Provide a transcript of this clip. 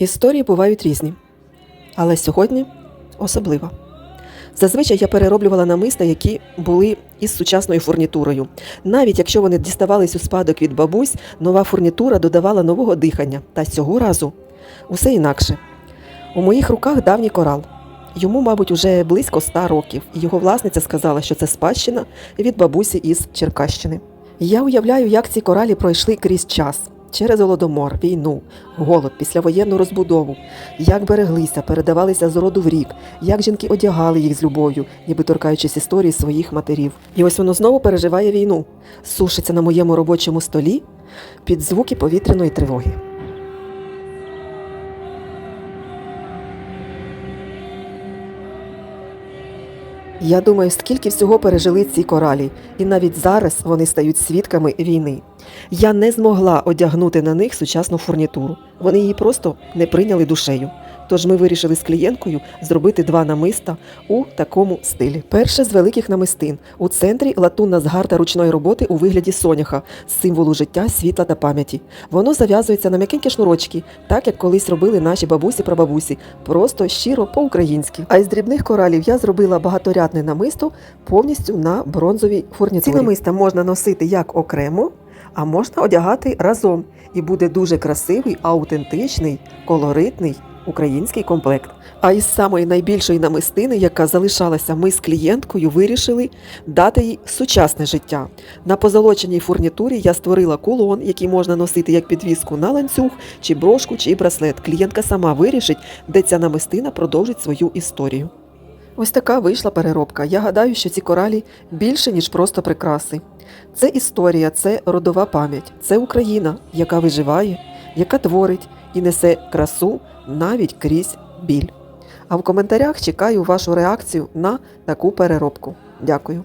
Історії бувають різні, але сьогодні особлива. Зазвичай я перероблювала намиста, які були із сучасною фурнітурою. Навіть якщо вони діставались у спадок від бабусь, нова фурнітура додавала нового дихання. Та цього разу усе інакше. У моїх руках давній корал. Йому, мабуть, уже близько ста років, і його власниця сказала, що це спадщина від бабусі із Черкащини. Я уявляю, як ці коралі пройшли крізь час. Через голодомор, війну, голод, післявоєнну розбудову, як береглися, передавалися з роду в рік, як жінки одягали їх з любов'ю, ніби торкаючись історії своїх матерів. І ось воно знову переживає війну, сушиться на моєму робочому столі під звуки повітряної тривоги. Я думаю, скільки всього пережили ці коралі, і навіть зараз вони стають свідками війни. Я не змогла одягнути на них сучасну фурнітуру. Вони її просто не прийняли душею. Тож ми вирішили з клієнткою зробити два намиста у такому стилі. Перше з великих намистин у центрі латунна згарда ручної роботи у вигляді соняха, символу життя, світла та пам'яті. Воно зав'язується на м'якенькі шнурочки, так як колись робили наші бабусі прабабусі, просто щиро по-українськи. А із дрібних коралів я зробила багаторядне намисто повністю на бронзовій фурнітурі. Ці намиста можна носити як окремо, а можна одягати разом. І буде дуже красивий, аутентичний, колоритний український комплект. А із самої найбільшої намистини, яка залишалася, ми з клієнткою вирішили дати їй сучасне життя. На позолоченій фурнітурі я створила кулон, який можна носити як підвіску на ланцюг, чи брошку, чи браслет. Клієнтка сама вирішить, де ця намистина продовжить свою історію. Ось така вийшла переробка. Я гадаю, що ці коралі більше, ніж просто прикраси. Це історія, це родова пам'ять, це Україна, яка виживає, яка творить і несе красу навіть крізь біль. А в коментарях чекаю вашу реакцію на таку переробку. Дякую.